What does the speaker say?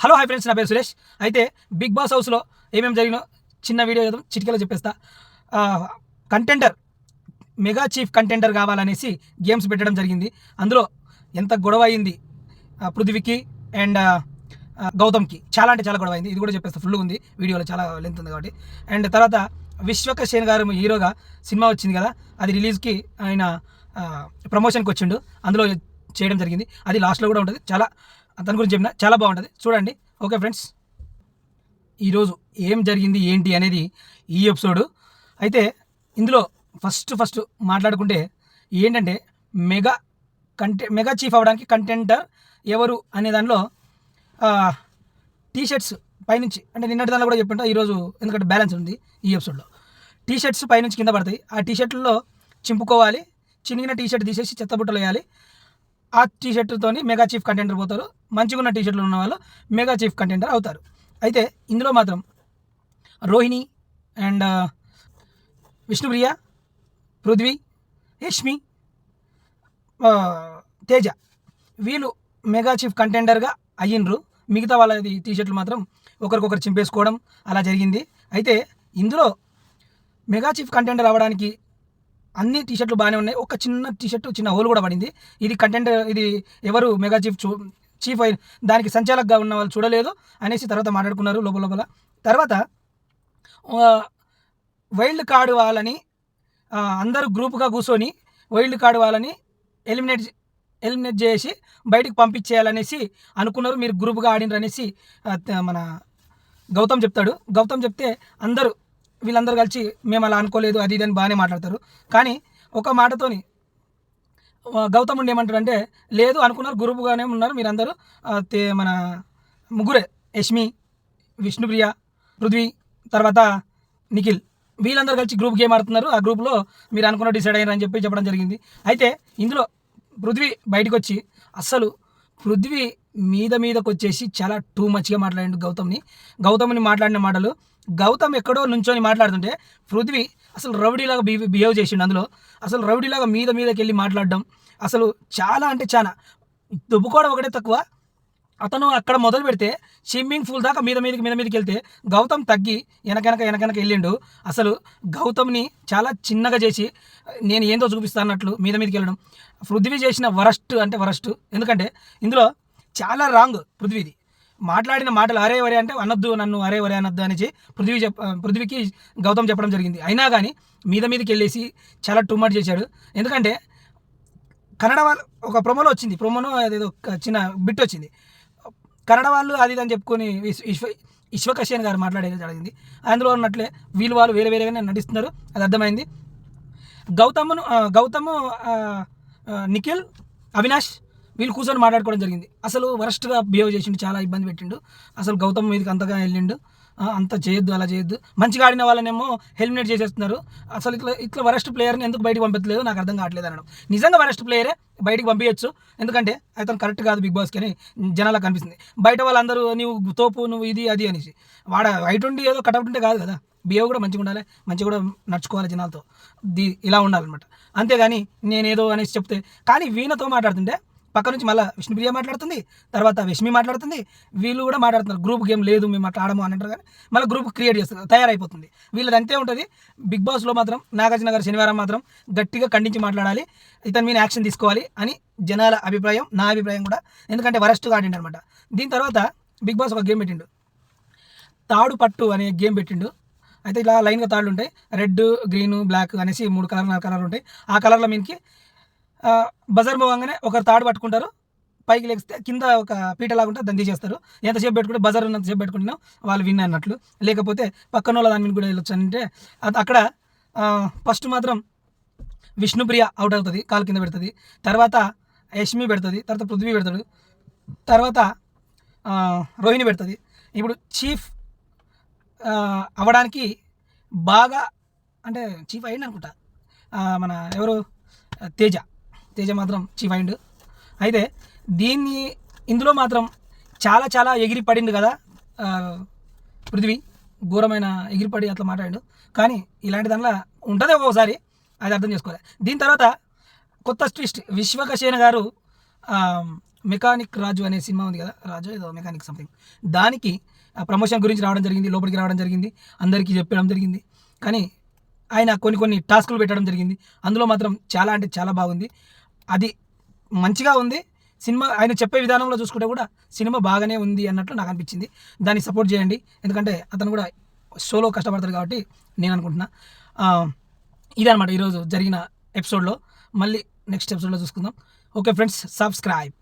Hello hi friends నా పేరు సురేష్. అయితే బిగ్ బాస్ హౌస్లో ఏమేమి జరిగినో చిన్న వీడియో చేద్దాం చిటికలో చెప్పేస్తా. కంటెండర్ మెగా చీఫ్ కంటెండర్ కావాలనేసి గేమ్స్ పెట్టడం జరిగింది. అందులో ఎంత గొడవ అయింది పృథ్వీకి అండ్ గౌతమ్కి. చాలా అంటే చాలా గొడవ అయింది. ఇది కూడా చెప్పేస్తా ఫుల్ ఉంది. వీడియోలో చాలా లెంత్ ఉంది కాబట్టి. అండ్ తర్వాత విశ్వక సేన్ గారు హీరోగా సినిమా వచ్చింది కదా అది రిలీజ్కి ఆయన ప్రమోషన్కి వచ్చిండు. అందులో చేయడం జరిగింది. అది లాస్ట్లో కూడా ఉంటుంది. చాలా దాని గురించి చెప్పిన చాలా బాగుంటుంది. చూడండి. Okay friends. ఈరోజు ఏం జరిగింది ఏంటి అనేది ఈ ఎపిసోడ్. అయితే ఇందులో ఫస్ట్ ఫస్ట్ మాట్లాడుకుంటే ఏంటంటే మెగా కంటే మెగా చీఫ్ అవ్వడానికి కంటెంటర్ ఎవరు అనే దానిలో టీ షర్ట్స్ పైనుంచి అంటే నిన్నటి దానిలో కూడా చెప్పింటా ఈరోజు ఎందుకంటే బ్యాలెన్స్ ఉంది ఈ ఎపిసోడ్లో. టీ షర్ట్స్ పైనుంచి కింద పడతాయి. ఆ టీ షర్ట్లలో చింపుకోవాలి చినిగిన టీ షర్ట్ తీసేసి చెత్తబుట్టలు వేయాలి. ఆ టీ షర్ట్తోని మెగా చీఫ్ కంటెంటర్ పోతారు. మంచిగా ఉన్న టీ షర్ట్లు ఉన్న వాళ్ళు మెగా చీఫ్ కంటెంటర్ అవుతారు. అయితే ఇందులో మాత్రం రోహిణి అండ్ విష్ణుప్రియ పృథ్వీ యష్మి తేజ వీళ్ళు మెగా చీఫ్ కంటెండర్గా అయ్యిండ్రు. మిగతా వాళ్ళది టీ షర్ట్లు మాత్రం ఒకరికొకరు చింపేసుకోవడం అలా జరిగింది. అయితే ఇందులో మెగా చీఫ్ కంటెండర్ అవ్వడానికి అన్ని టీ షర్ట్లు బాగానే ఉన్నాయి. ఒక చిన్న టీ షర్ట్ చిన్న హోల్ కూడా పడింది. ఇది కంటెంట్ ఇది ఎవరు మెగా చీఫ్ చూ చీఫ్ అయిన దానికి సంచాలకుగా ఉన్న వాళ్ళు చూడలేదు అనేసి తర్వాత మాట్లాడుకున్నారు లోపల లోపల. తర్వాత వైల్డ్ కార్డు వాళ్ళని అందరూ గ్రూప్గా కూర్చొని వైల్డ్ కార్డు వాళ్ళని ఎలిమినేట్ ఎలిమినేట్ చేసి బయటికి పంపించేయాలనేసి అనుకున్నారు. మీరు గ్రూప్గా ఆడినరు అనేసి మన గౌతమ్ చెప్తాడు. గౌతమ్ చెప్తే అందరూ వీళ్ళందరూ కలిసి మేము అలా అనుకోలేదు అది ఇది అని బాగానే మాట్లాడతారు. కానీ ఒక మాటతోని ఆ, ఏమంటాడంటే లేదు అనుకున్నారు గురువుగానే ఉన్నారు మీరందరూ. తే- మన ముగ్గురే యష్మి విష్ణుప్రియ పృథ్వీ తర్వాత నిఖిల్. వీళ్ళందరూ కలిసి గ్రూప్ గేమ్ ఆడుతున్నారు. ఆ గ్రూప్లో మీరు అనుకున్న డిసైడ్ అయ్యారు అని చెప్పి చెప్పడం జరిగింది. అయితే ఇందులో పృథ్వీ బయటకు వచ్చి అస్సలు పృథ్వీ మీద మీదకు వచ్చేసి చాలా టూ మచ్గా మాట్లాడిండు గౌతమ్ని. గౌతమ్ని మాట్లాడిన మాటలు గౌతమ్ ఎక్కడో నుంచొని మాట్లాడుతుంటే పృథ్వీ అసలు రౌడీలాగా బిహేవ్ బిహేవ్ చేసిండు అందులో. అసలు రౌడీలాగా మీద మీదకి వెళ్ళి మాట్లాడడం అసలు చాలా అంటే చాలా. దుబ్బుకోవడం ఒకటే తక్కువ. అతను అక్కడ మొదలు పెడితే స్విమ్మింగ్ పూల్ దాకా మీద మీదకి మీద మీదకి వెళ్తే గౌతమ్ తగ్గి వెనకనక వెనకనక వెళ్ళిండు. అసలు గౌతమ్ని చాలా చిన్నగా చేసి నేను ఏందో చూపిస్తానట్లు మీద మీదకి వెళ్ళడం. పృథ్వీ చేసిన వరస్ట్ అంటే వరస్ట్. ఎందుకంటే ఇందులో చాలా రాంగ్ పృథ్వీది. మాట్లాడిన మాటలు అరే వరే అంటే అనొద్దు నన్ను అరే వరే అనొద్దు అనేసి పృథ్వీ చెప్ పృథ్వీకి గౌతమ్ చెప్పడం జరిగింది. అయినా కానీ మీద మీదకి వెళ్ళేసి చాలా టూ చేశాడు. ఎందుకంటే కన్నడ వాళ్ళు ఒక ప్రొమోలో వచ్చింది. ప్రొమోలో అదేదో ఒక చిన్న బిట్ వచ్చింది. కన్నడ వాళ్ళు అది ఇది అని చెప్పుకొని విశ్వ విశ్వకశ్యన్ గారు మాట్లాడేది జరిగింది. అందులో ఉన్నట్లే వీళ్ళు వాళ్ళు వేరే వేరేగానే నటిస్తున్నారు. అది అర్థమైంది. గౌతమ్ను గౌతమ్ నిఖిల్ అవినాష్ వీళ్ళు కూర్చొని మాట్లాడుకోవడం జరిగింది. అసలు వరస్ట్గా బిహేవ్ చేసిండు చాలా ఇబ్బంది పెట్టిండు. అసలు గౌతమ్ మీదకి అంతగా వెళ్ళిండు. అంత చేయొద్దు అలా చేయొద్దు. మంచిగా ఆడిన వాళ్ళనేమో హెల్మినేట్ చేసేస్తున్నారు. అసలు ఇట్లా ఇట్లా వరస్ట్ ప్లేయర్ని ఎందుకు బయటకు పంపించలేదు నాకు అర్థం కావట్లేదు అనడం. నిజంగా వరస్ట్ ప్లేయరే బయటకు పంపించచ్చు ఎందుకంటే అతను కరెక్ట్ కాదు బిగ్ బాస్కి అని జనాలకు కనిపిస్తుంది బయట వాళ్ళందరూ నువ్వు తోపు నువ్వు ఇది అది అనేసి. వాడ వైట్ ఉండి ఏదో కటౌట్ ఉంటే కాదు కదా. బిహేవ్ కూడా మంచిగా ఉండాలి. మంచిగా కూడా నడుచుకోవాలి జనాలతో. ది ఇలా ఉండాలన్నమాట. అంతేగాని నేనేదో అనేసి చెప్తే కానీ వీణతో మాట్లాడుతుంటే పక్క నుంచి మళ్ళీ విష్ణుప్రియ మాట్లాడుతుంది తర్వాత విష్మి మాట్లాడుతుంది వీళ్ళు కూడా మాట్లాడుతున్నారు. గ్రూప్ గేమ్ లేదు మేము అట్లా ఆడము అని అంటారు కానీ మళ్ళీ గ్రూప్ క్రియేట్ చేస్తారు తయారైపోతుంది. వీళ్ళది అంతే ఉంటుంది. బిగ్ బాస్లో మాత్రం నాగార్జున గారు శనివారం మాత్రం గట్టిగా ఖండించి మాట్లాడాలి ఇతని మీద యాక్షన్ తీసుకోవాలి అని జనాల అభిప్రాయం నా అభిప్రాయం కూడా. ఎందుకంటే వరస్ట్గా ఆడిండు అనమాట దీని తర్వాత బిగ్ బాస్ ఒక గేమ్ పెట్టిండు. తాడు పట్టు అనే గేమ్ పెట్టిండు. అయితే ఇలా లైన్గా తాళ్ళు ఉంటాయి రెడ్ గ్రీన్ బ్లాక్ అనేసి మూడు కలర్ నాలుగు కలర్లు ఉంటాయి. ఆ కలర్ల మీదకి బజార్ పోగానే ఒకరు తాడు పట్టుకుంటారు. పైకి లేస్తే కింద ఒక పీటలాగా ఉంటే దాన్ని తీసేస్తారు ఎంతసేపు పెట్టుకుంటే బజార్ ఉన్నంతసేపు పెట్టుకుంటున్నాం వాళ్ళు విన్ అన్నట్లు లేకపోతే పక్కన వాళ్ళ దాని మీద కూడా వెళ్ళొచ్చు అంటే అది అక్కడ ఫస్ట్ మాత్రం విష్ణుప్రియ అవుట్ అవుతుంది కాలు కింద పెడుతుంది. తర్వాత యష్మి పెడుతుంది తర్వాత పృథ్వీ పెడతాడు. తర్వాత రోహిణి పెడుతుంది. ఇప్పుడు చీఫ్ అవ్వడానికి బాగా అంటే చీఫ్ అయింది అనుకుంటా మన ఎవరు? తేజ. తేజ మాత్రం చీఫ్ అయిండు అయితే దీన్ని ఇందులో మాత్రం చాలా చాలా ఎగిరి పడిండు కదా పృథ్వీ. ఘోరమైన ఎగిరిపడి అట్లా మాట్లాడు కానీ ఇలాంటి దానిలో ఉంటుంది ఒక్కోసారి అది అర్థం చేసుకోవాలి. దీని తర్వాత కొత్త ట్విస్ట్ విశ్వకసేన గారు మెకానిక్ రాజు అనే సినిమా ఉంది కదా రాజు ఏదో మెకానిక్ సంథింగ్. దానికి ప్రమోషన్ గురించి రావడం జరిగింది లోపలికి రావడం జరిగింది అందరికీ చెప్పడం జరిగింది. కానీ ఆయన కొన్ని కొన్ని టాస్కులు పెట్టడం జరిగింది. అందులో మాత్రం చాలా అంటే చాలా బాగుంది. అది మంచిగా ఉంది. సినిమా ఆయన చెప్పే విధానంలో చూసుకుంటే కూడా సినిమా బాగానే ఉంది అన్నట్లు నాకు అనిపించింది. దాన్ని సపోర్ట్ చేయండి. ఎందుకంటే అతను కూడా షోలో కష్టపడతాడు కాబట్టి నేను అనుకుంటున్నా. ఇదనమాట ఈరోజు జరిగిన ఎపిసోడ్లో. మళ్ళీ నెక్స్ట్ ఎపిసోడ్లో చూసుకుందాం. Okay friends subscribe.